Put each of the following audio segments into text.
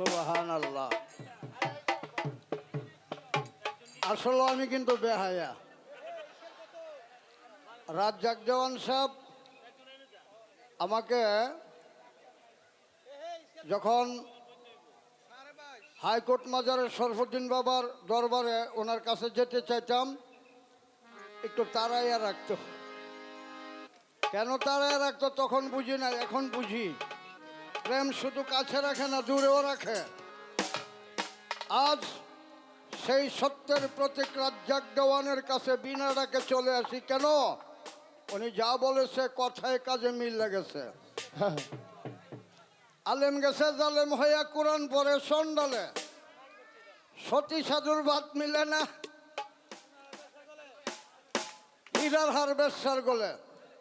সুবাহান আসলে আমি কিন্তু বেহায়া। রাজ্জাক জওয়ান সাহেব আমাকে যখন হাইকোর্ট মাজারের সরফুদ্দিন বাবার দরবারে ওনার কাছে যেতে চাইতাম, একটু তাড়াইয়া রাখতো। কেন তাড়াইয়া রাখতো তখন বুঝি না এখন বুঝি। প্রেম শুধু কাছে রাখে না, দূরেও রাখে। আজ সেই সত্যের প্রতীক রাজ্জাক দেওয়ানের কাছে বিনা ডাকে চলে আসি। কেন? উনি যা বলেছে, কথায় কাজে মিল লেগেছে। আলেম গেছে, জালেম হইয়া কোরআন পরে সন্ডালে। সতী সাধুর ভাত মিলে না। ইরার হার বেসার গলে।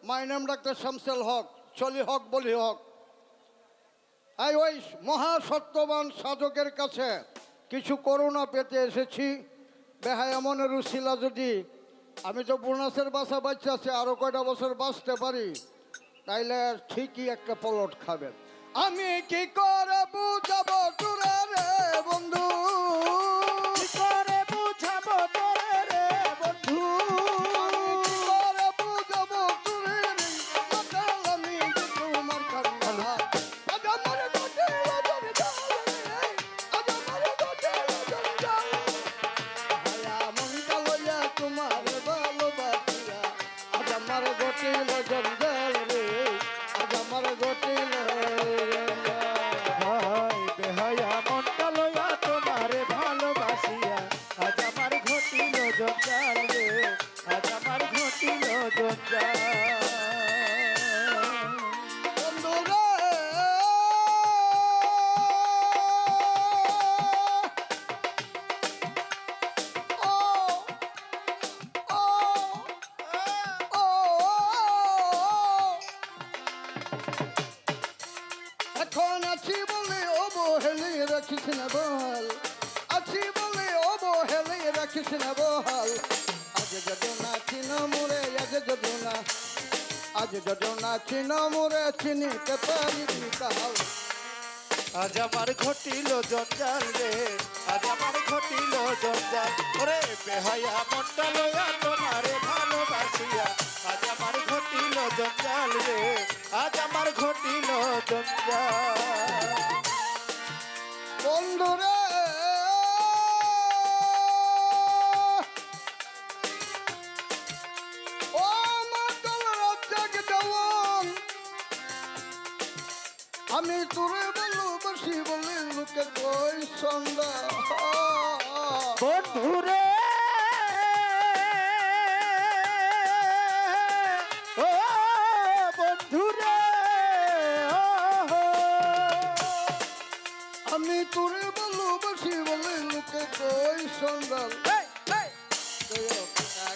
মাই ডাক্তার শামসেল হক, চলি হক, বলি হক। এই ওই মহাসত্যবান সাধকের কাছে কিছু করুণা পেতে এসেছি। বেহায় এমনের উশিলা যদি আমি তো বোনাসের বাসা বাচ্চা আছে আরও কয়টা বছর বাঁচতে পারি, তাইলে ঠিকই একটা পলট খাবেন। আমি কি করে বুঝাবো বন্ধু? আজ আমার গোটে আজ আমার গোটে হাই বেহায়া মনটা লইয়া তোমারে ভালোবাসিয়া। আজ আমার ঘটিল জঞ্জাল রে, আজ আমার ঘটিল জঞ্জাল রাখিস না বল। আছি বলে অবহেলে রাখিস না বল। আজ যদি নাচি না মোরে আজ যদি না আজ যদি নাচি না মোরে চিনিতে পারিবি কাল আজ আমার ঘটিল জঞ্জাল রে, আজ আমার ঘটিল জঞ্জাল। ওরে বেহায়া মনটা লইয়া তোমারে ভালোবাসিয়া। আজ আমার ঘটিল জঞ্জাল রে, আজ আমার ঘটিল জঞ্জাল। বন্ধুরে। আমি তোরে ভালোবাসি বলে লোকে কই সন্ধ্যা। বন্ধুরে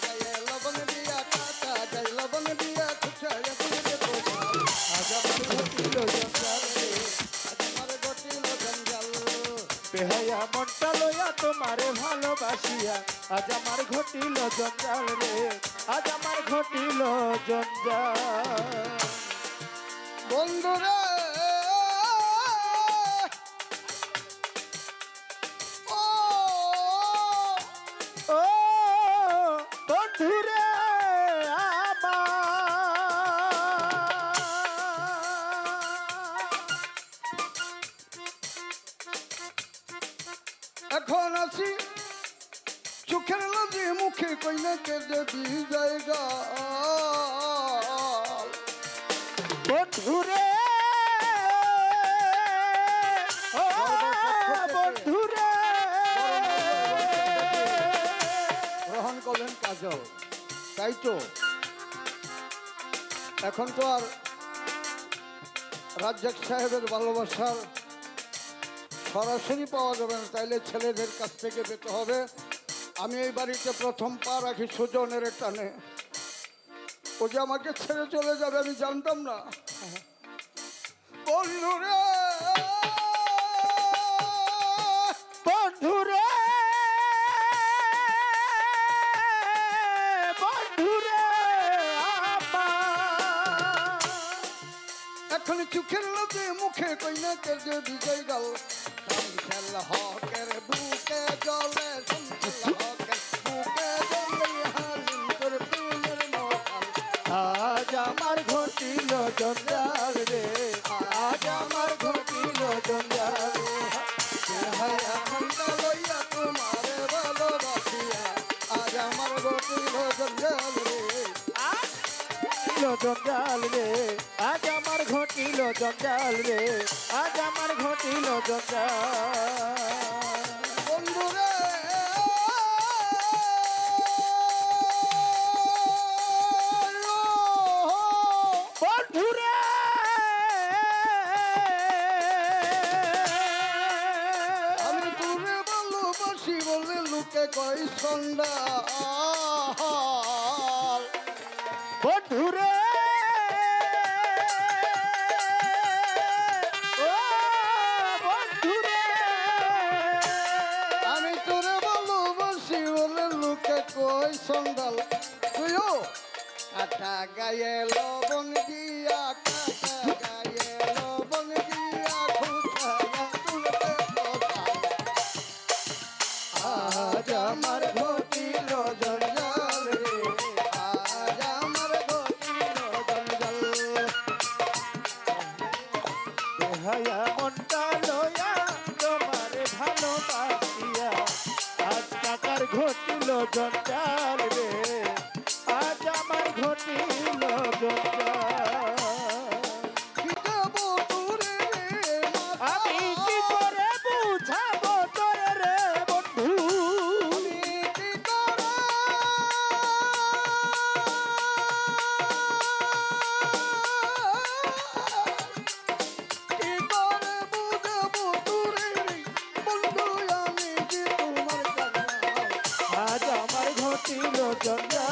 গায়ে লবণ দিয়া কাটা গায়ে লবণ দিয়া খুচায় তুলে কোথাল আজ আমার ঘটিল জঞ্জাল রে আজ আমার গটিল জঞ্জাল বেহায়া মনটা লইয়া তোমারে ভালোবাসিয়া। আজ আমার ঘটিল জঞ্জাল রে আজ আমার ঘটিল জঞ্জাল। বন্ধুরে এখন আছি চোখের লাগে মুখে কইনা কে দেবী জায়গা বন্ধুরে বন্ধুরে গ্রহণ করলেন কাজল, তাই তো? এখন তো আর রাজ্জাক সাহেবের ভালোবাসার সরাসরি পাওয়া যাবে না, তাইলে ছেলেদের কাছ থেকে পেতে হবে। আমি এই বাড়িতে প্রথম পা রাখি সুজনের টানে। ও যে আমাকে ছেড়ে চলে যাবে, আমি জানতাম না। এখন চোখের লোকে মুখে কইনা কে যে বিজয় গাল। শামসুল হকের বুকে জলে শামসুল হকের বুকে জলে, হালিম তোর প্রেমের মশাল আজ আমার ঘটিল জঞ্জাল রে। ঘটিল জঞ্জাল রে। আজ আমার ঘটিল জঞ্জাল রে। আজ আমার ঘটিল জঞ্জাল কই সন্ধ্যা তুইও? কাটা গায়ে লবণ দিয়া কাটা ঘটিল জঞ্জাল রে আজ আমার ঘটিল জঞ্জাল জন্য